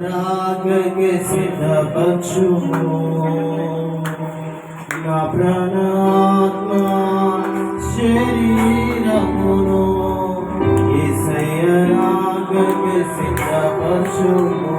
రాగకి సిద్ధపక్షుము నా ప్రాణాత్మ శరీరమును ఈసయ రాగకి సిద్ధపక్షుము